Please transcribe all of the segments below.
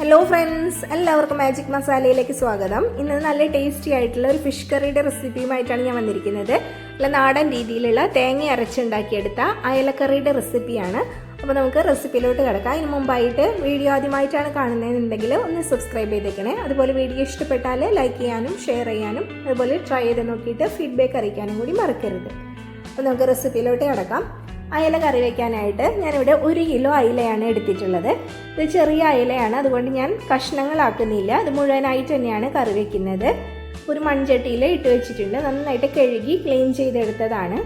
Hello friends എല്ലാവർക്കും magic മസാലയിലേക്ക് സ്വാഗതം. ഇന്ന് നല്ല ടേസ്റ്റി ആയിട്ടുള്ള ഒരു ഫിഷ് കറിയുടെ റെസിപ്പിയുമായിട്ടാണ് ഞാൻ വന്നിരിക്കുന്നത്. നല്ല നാടൻ രീതിയിലുള്ള തേങ്ങ അരച്ചുണ്ടാക്കിയെടുത്ത അയലക്കറിയുടെ റെസിപ്പിയാണ് അപ്പോൾ നമുക്ക് റെസിപ്പിയിലോട്ട് കിടക്കാം. ഇതിനു മുമ്പായിട്ട് വീഡിയോ ആദ്യമായിട്ടാണ് കാണുന്നതെന്നുണ്ടെങ്കിൽ ഒന്ന് സബ്സ്ക്രൈബ് ചെയ്തേക്കണേ. അതുപോലെ വീഡിയോ ഇഷ്ടപ്പെട്ടാൽ ലൈക്ക് ചെയ്യാനും ഷെയർ ചെയ്യാനും അതുപോലെ ട്രൈ ചെയ്ത് നോക്കിയിട്ട് ഫീഡ്ബാക്ക് അറിയിക്കാനും കൂടി മറക്കരുത്. അപ്പോൾ നമുക്ക് റെസിപ്പിയിലോട്ട് കിടക്കാം. അയല കറി വയ്ക്കാനായിട്ട് ഞാനിവിടെ ഒരു കിലോ അയിലയാണ് എടുത്തിട്ടുള്ളത്. ഇത് ചെറിയ അയിലയാണ് അതുകൊണ്ട് ഞാൻ കഷ്ണങ്ങളാക്കുന്നില്ല. അത് മുഴുവനായിട്ട് തന്നെയാണ് കറി വയ്ക്കുന്നത് ഒരു മൺചട്ടിയിൽ ഇട്ട് വെച്ചിട്ടുണ്ട്. നന്നായിട്ട് കഴുകി ക്ലീൻ ചെയ്തെടുത്തതാണ്.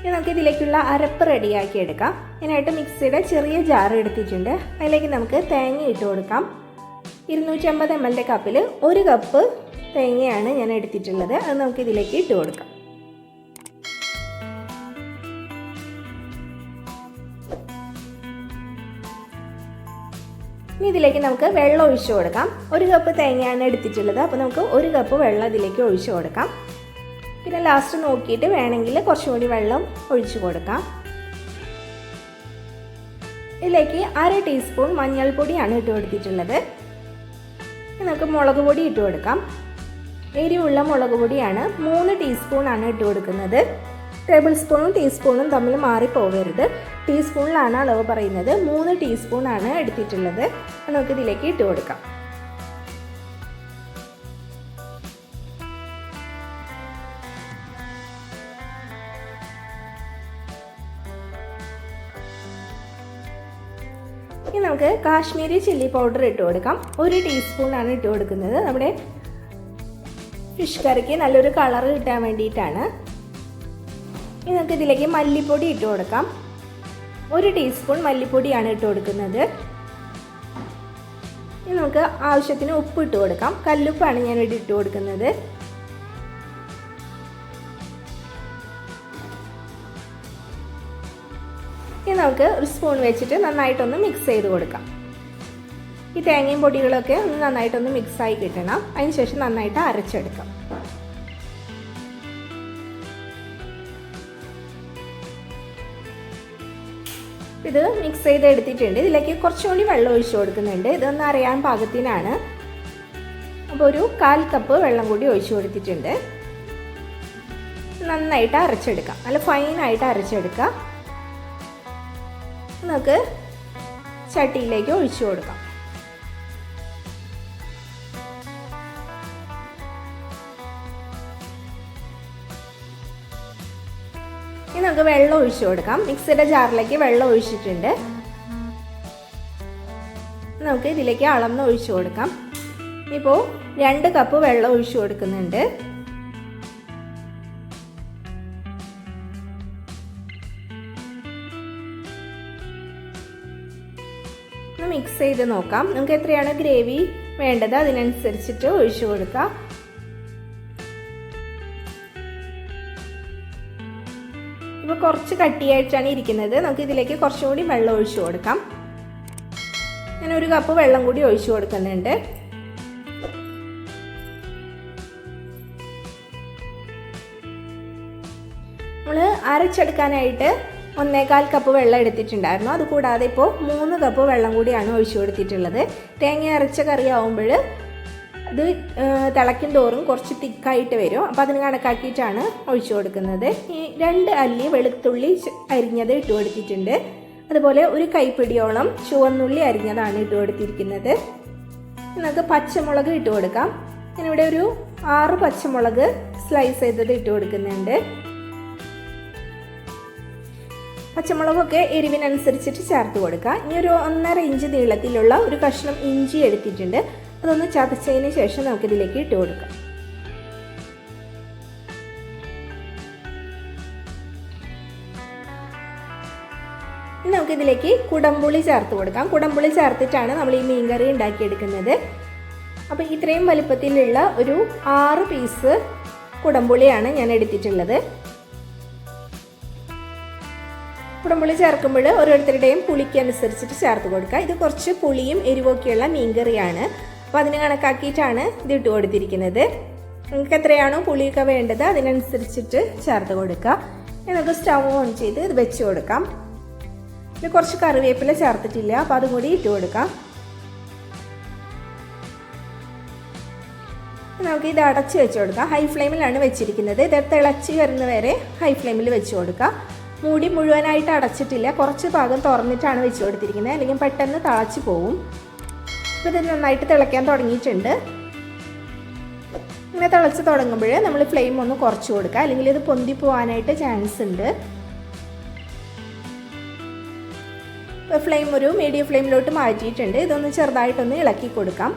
ഇനി നമുക്ക് ഇതിലേക്കുള്ള അരപ്പ് റെഡിയാക്കി എടുക്കാം. ഇതിനായിട്ട് മിക്സിയുടെ ചെറിയ ജാർ എടുത്തിട്ടുണ്ട്. അതിലേക്ക് നമുക്ക് തേങ്ങ ഇട്ട് കൊടുക്കാം. ഇരുന്നൂറ്റമ്പത് എം എൽ കപ്പിൽ ഒരു കപ്പ് തേങ്ങയാണ് ഞാൻ എടുത്തിട്ടുള്ളത്. അത് നമുക്ക് ഇതിലേക്ക് ഇട്ട് കൊടുക്കാം. ഇനി ഇതിലേക്ക് നമുക്ക് വെള്ളം ഒഴിച്ചു കൊടുക്കാം. ഒരു കപ്പ് തേങ്ങയാണ് എടുത്തിട്ടുള്ളത്. അപ്പോൾ നമുക്ക് ഒരു കപ്പ് വെള്ളം ഇതിലേക്ക് ഒഴിച്ചു കൊടുക്കാം. പിന്നെ ലാസ്റ്റ് നോക്കിയിട്ട് വേണമെങ്കിൽ കുറച്ചും കൂടി വെള്ളം ഒഴിച്ചു കൊടുക്കാം. ഇതിലേക്ക് അര ടീസ്പൂൺ മഞ്ഞൾപ്പൊടിയാണ് ഇട്ട് കൊടുത്തിട്ടുള്ളത്. നമുക്ക് മുളക് പൊടി ഇട്ട് കൊടുക്കാം. എരിവുള്ള മുളക് പൊടിയാണ് മൂന്ന് ടീസ്പൂണാണ് ഇട്ട് കൊടുക്കുന്നത്. ടേബിൾ സ്പൂണും ടീസ്പൂണും തമ്മിൽ മാറിപ്പോകരുത് ടീസ്പൂണിലാണ് അളവ് പറയുന്നത്. മൂന്ന് ടീസ്പൂണാണ് എടുത്തിട്ടുള്ളത്. നമുക്ക് ഇതിലേക്ക് ഇട്ട് കൊടുക്കാം. ഇനി നമുക്ക് കാശ്മീരി ചില്ലി പൗഡർ ഇട്ട് കൊടുക്കാം. ഒരു ടീസ്പൂണാണ് ഇട്ട് കൊടുക്കുന്നത്. നമ്മുടെ ഫിഷ് കറിക്ക് നല്ലൊരു കളർ കിട്ടാൻ വേണ്ടിയിട്ടാണ്. ഇനി നമുക്ക് ഇതിലേക്ക് മല്ലിപ്പൊടി ഇട്ട് കൊടുക്കാം. ഒരു ടീസ്പൂൺ മല്ലിപ്പൊടിയാണ് ഇട്ട് കൊടുക്കുന്നത്. ഇനി നമുക്ക് ആവശ്യത്തിന് ഉപ്പ് ഇട്ട് കൊടുക്കാം. കല്ലുപ്പാണ് ഞാൻ ഇവിടെ ഇട്ട് കൊടുക്കുന്നത്. ഇനി നമുക്ക് ഒരു സ്പൂൺ വെച്ചിട്ട് നന്നായിട്ടൊന്ന് മിക്സ് ചെയ്ത് കൊടുക്കാം. ഈ തേങ്ങയും പൊടികളൊക്കെ ഒന്ന് നന്നായിട്ടൊന്ന് മിക്സായി കിട്ടണം. അതിനുശേഷം നന്നായിട്ട് അരച്ചെടുക്കാം. ഇത് മിക്സ് ചെയ്ത് എടുത്തിട്ടുണ്ട് ഇതിലേക്ക് കുറച്ചുകൂടി വെള്ളം ഒഴിച്ചു കൊടുക്കുന്നുണ്ട്. ഇതൊന്ന് അറിയാൻ പാകത്തിനാണ്. അപ്പോൾ ഒരു കാൽ കപ്പ് വെള്ളം കൂടി ഒഴിച്ചു കൊടുത്തിട്ടുണ്ട്. നന്നായിട്ട് അരച്ചെടുക്കാം. നല്ല ഫൈനായിട്ട് അരച്ചെടുക്കാം. നമുക്ക് ചട്ടിയിലേക്ക് ഒഴിച്ചു കൊടുക്കാം. നമുക്ക് വെള്ളം ഒഴിച്ചു കൊടുക്കാം. മിക്സിയുടെ ജാറിലേക്ക് വെള്ളം ഒഴിച്ചിട്ടുണ്ട്. നമുക്ക് ഇതിലേക്ക് അളന്ന് ഒഴിച്ചു കൊടുക്കാം. ഇപ്പോൾ രണ്ട് കപ്പ് വെള്ളം ഒഴിച്ചു കൊടുക്കുന്നുണ്ട്. മിക്സ് ചെയ്ത് നോക്കാം. നമുക്ക് എത്രയാണ് ഗ്രേവി വേണ്ടത്? അതിനനുസരിച്ചിട്ട് ഒഴിച്ചു കൊടുക്കാം. കുറച്ച് കട്ടിയായിട്ടാണ് ഇരിക്കുന്നത്. നമുക്ക് ഇതിലേക്ക് കുറച്ചും കൂടി വെള്ളം ഒഴിച്ചു കൊടുക്കാം. ഞാൻ ഒരു കപ്പ് വെള്ളം കൂടി ഒഴിച്ചു കൊടുക്കുന്നുണ്ട്. നമ്മൾ അരച്ചെടുക്കാനായിട്ട് ഒന്നേകാൽ കപ്പ് വെള്ളം എടുത്തിട്ടുണ്ടായിരുന്നു. അതുകൂടാതെ ഇപ്പോൾ മൂന്ന് കപ്പ് വെള്ളം കൂടിയാണ് ഒഴിച്ചു കൊടുത്തിട്ടുള്ളത്. തേങ്ങ അരച്ച കറി ആവുമ്പോൾ ഇത് തിളയ്ക്കും തോറും കുറച്ച് തിക്കായിട്ട് വരും. അപ്പോൾ അതിന് കണക്കാക്കിയിട്ടാണ് ഒഴിച്ചു കൊടുക്കുന്നത്. ഈ രണ്ട് അല്ലി വെളുത്തുള്ളി അരിഞ്ഞത് ഇട്ട് കൊടുത്തിട്ടുണ്ട്. അതുപോലെ ഒരു കൈപ്പിടിയോളം ചുവന്നുള്ളി അരിഞ്ഞതാണ് ഇട്ട് കൊടുത്തിരിക്കുന്നത്. നമുക്ക് പച്ചമുളക് ഇട്ട് കൊടുക്കാം. ഞാനിവിടെ ഒരു ആറ് പച്ചമുളക് സ്ലൈസ് ചെയ്തത് ഇട്ട് കൊടുക്കുന്നുണ്ട്. പച്ചമുളകൊക്കെ എരിവിനനുസരിച്ചിട്ട് ചേർത്ത് കൊടുക്കുക ഇനി ഒരു ഒന്നര ഇഞ്ച് നീളത്തിലുള്ള ഒരു കഷ്ണം ഇഞ്ചി എടുത്തിട്ടുണ്ട്. അതൊന്ന് ചതച്ചതിന് ശേഷം നമുക്കിതിലേക്ക് ഇട്ട് കൊടുക്കാം. നമുക്കിതിലേക്ക് കുടംപുളി ചേർത്ത് കൊടുക്കാം. കുടംപുളി ചേർത്തിട്ടാണ് നമ്മൾ ഈ മീൻകറി ഉണ്ടാക്കിയെടുക്കുന്നത്. അപ്പോൾ ഇത്രയും വലിപ്പത്തിലുള്ള ഒരു ആറ് പീസ് കുടംപുളിയാണ് ഞാൻ എടുത്തിട്ടുള്ളത്. കുടംപുളി ചേർക്കുമ്പോൾ ഓരോരുത്തരുടെയും പുളിക്ക് അനുസരിച്ചിട്ട് ചേർത്ത് കൊടുക്കുക ഇത് കുറച്ച് പുളിയും എരിവൊക്കെയുള്ള മീൻകറിയാണ്. അപ്പോൾ അതിന് കണക്കാക്കിയിട്ടാണ് ഇത് ഇട്ട് കൊടുത്തിരിക്കുന്നത്. നിങ്ങൾക്ക് എത്രയാണോ പുളിയൊക്കെ വേണ്ടത് അതിനനുസരിച്ചിട്ട് ചേർത്ത് കൊടുക്കുക നമുക്ക് സ്റ്റൗ ഓൺ ചെയ്ത് ഇത് വെച്ച് കൊടുക്കാം. പിന്നെ കുറച്ച് കറിവേപ്പില ചേർത്തിട്ടില്ല അപ്പോൾ അതും കൂടി ഇട്ട് കൊടുക്കാം. നമുക്ക് ഇത് അടച്ച് വെച്ച് കൊടുക്കാം. ഹൈ ഫ്ലെയിമിലാണ് വെച്ചിരിക്കുന്നത്. ഇത് തിളച്ച് വരുന്നവരെ ഹൈ ഫ്ലെയിമിൽ വെച്ച് കൊടുക്കാം. മൂടി മുഴുവനായിട്ട് അടച്ചിട്ടില്ല. കുറച്ച് ഭാഗം തുറന്നിട്ടാണ് വെച്ച് കൊടുത്തിരിക്കുന്നത്. അല്ലെങ്കിൽ പെട്ടെന്ന് തളച്ച് പോവും. ഇപ്പോൾ ഇത് നന്നായിട്ട് തിളയ്ക്കാൻ തുടങ്ങിയിട്ടുണ്ട്. ഇങ്ങനെ തിളച്ച് തുടങ്ങുമ്പോൾ നമ്മൾ ഫ്ലെയിം ഒന്ന് കുറച്ച് കൊടുക്കുക അല്ലെങ്കിൽ ഇത് പൊന്തി പോകാനായിട്ട് ചാൻസ് ഉണ്ട്. ഇപ്പോൾ ഫ്ലെയിം ഒരു മീഡിയം ഫ്ലെയിമിലോട്ട് മാറ്റിയിട്ടുണ്ട്. ഇതൊന്ന് ചെറുതായിട്ടൊന്ന് ഇളക്കി കൊടുക്കാം.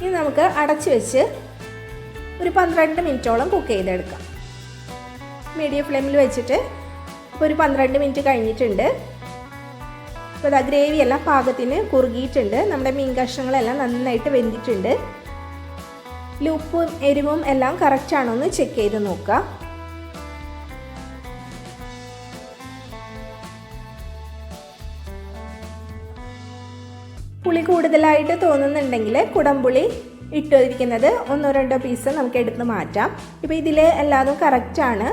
ഇനി നമുക്ക് അടച്ച് വെച്ച് ഒരു പന്ത്രണ്ട് മിനിറ്റോളം കുക്ക് ചെയ്തെടുക്കാം. മീഡിയം ഫ്ലെയിമിൽ വെച്ചിട്ട് ഇപ്പോൾ ഒരു പന്ത്രണ്ട് മിനിറ്റ് കഴിഞ്ഞിട്ടുണ്ട്. ഇപ്പോൾ ഇതാ ഗ്രേവി എല്ലാം പാകത്തിന് കുറുകിയിട്ടുണ്ട്. നമ്മുടെ മീൻ കഷ്ണങ്ങളെല്ലാം നന്നായിട്ട് വെന്തിട്ടുണ്ട്. ഉപ്പും എരിവും എല്ലാം കറക്റ്റ് ആണോ എന്ന് ചെക്ക് ചെയ്ത് നോക്കുക പുളി കൂടുതലായിട്ട് തോന്നുന്നുണ്ടെങ്കിൽ കുടംപുളി ഇട്ടിരിക്കുന്നത് ഒന്നോ രണ്ടോ പീസ് നമുക്ക് എടുത്ത് മാറ്റാം. ഇപ്പോൾ ഇതിൽ എല്ലാതും കറക്റ്റാണ്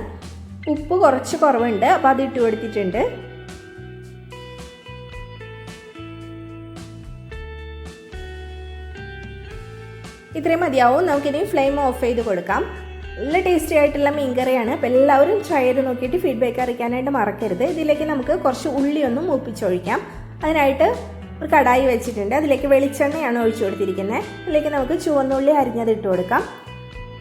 ഉപ്പ് കുറച്ച് കുറവുണ്ട്. അപ്പോൾ അത് ഇട്ട് കൊടുത്തിട്ടുണ്ട്. ഇത്രയും മതിയാവും. നമുക്കിനി ഫ്ലെയിം ഓഫ് ചെയ്ത് കൊടുക്കാം. നല്ല ടേസ്റ്റി ആയിട്ടുള്ള മീൻകറിയാണ് അപ്പോൾ എല്ലാവരും ട്രൈ ചെയ്ത് നോക്കിയിട്ട് ഫീഡ്ബാക്ക് അറിയിക്കാനായിട്ട് മറക്കരുത്. ഇതിലേക്ക് നമുക്ക് കുറച്ച് ഉള്ളി ഒന്ന് മൂപ്പിച്ചൊഴിക്കാം. അതിനായിട്ട് ഒരു കടായി വെച്ചിട്ടുണ്ട്. അതിലേക്ക് വെളിച്ചെണ്ണയാണ് ഒഴിച്ചു കൊടുത്തിരിക്കുന്നത്. അതിലേക്ക് നമുക്ക് ചുവന്നുള്ളി അരിഞ്ഞത് ഇട്ട് കൊടുക്കാം.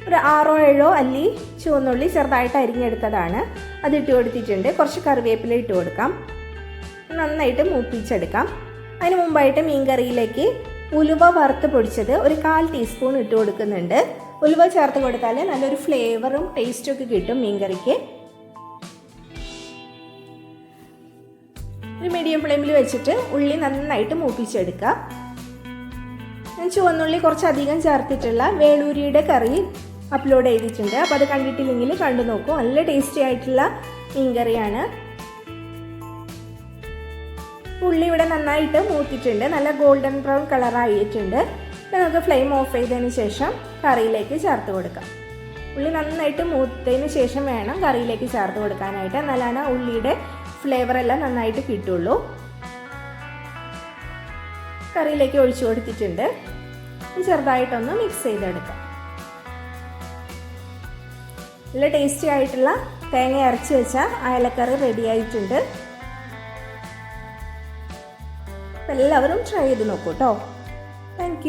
ഒരു ആറോ ഏഴോ അല്ലി ചുവന്നുള്ളി ചെറുതായിട്ട് അരിഞ്ഞെടുത്തതാണ്. അത് ഇട്ട് കൊടുത്തിട്ടുണ്ട്. കുറച്ച് കറിവേപ്പില ഇട്ട് കൊടുക്കാം. നന്നായിട്ട് മൂപ്പിച്ചെടുക്കാം. അതിന് മുമ്പായിട്ട് മീൻകറിയിലേക്ക് ഉലുവ വറുത്ത് പൊടിച്ചത് ഒരു കാൽ ടീസ്പൂൺ ഇട്ട് കൊടുക്കുന്നുണ്ട്. ഉലുവ ചേർത്ത് കൊടുത്താൽ നല്ലൊരു ഫ്ലേവറും ടേസ്റ്റും ഒക്കെ കിട്ടും മീൻകറിക്ക്. ഒരു മീഡിയം ഫ്ലെയിമിൽ വെച്ചിട്ട് ഉള്ളി നന്നായിട്ട് മൂപ്പിച്ചെടുക്കുക ഞാൻ ചുവന്നുള്ളി കുറച്ചധികം ചേർത്തിട്ടുള്ള വേളൂരിയുടെ കറി അപ്ലോഡ് ചെയ്തിട്ടുണ്ട്. അപ്പോൾ അത് കണ്ടിട്ടില്ലെങ്കിൽ കണ്ടു നോക്കൂ. നല്ല ടേസ്റ്റി ആയിട്ടുള്ള മീൻകറിയാണ് ഉള്ളി ഇവിടെ നന്നായിട്ട് മൂത്തിട്ടുണ്ട്. നല്ല ഗോൾഡൻ ബ്രൗൺ കളറായിട്ടുണ്ട് ഇപ്പം നമുക്ക് ഫ്ലെയിം ഓഫ് ചെയ്തതിന് ശേഷം കറിയിലേക്ക് ചേർത്ത് കൊടുക്കാം. ഉള്ളി നന്നായിട്ട് മൂത്തതിന് ശേഷം വേണം കറിയിലേക്ക് ചേർത്ത് കൊടുക്കാനായിട്ട്. എന്നാലാണ് ഉള്ളിയുടെ ഫ്ലേവർ എല്ലാം നന്നായിട്ട് കിട്ടുള്ളൂ. കറിയിലേക്ക് ഒഴിച്ചു കൊടുത്തിട്ടുണ്ട്. ചെറുതായിട്ടൊന്ന് മിക്സ് ചെയ്തെടുക്കാം. നല്ല ടേസ്റ്റി ആയിട്ടുള്ള തേങ്ങ അരച്ച് വെച്ച അയലക്കറി റെഡി ആയിട്ടുണ്ട്. എല്ലാവരും ട്രൈ ചെയ്ത് നോക്കൂ കേട്ടോ താങ്ക്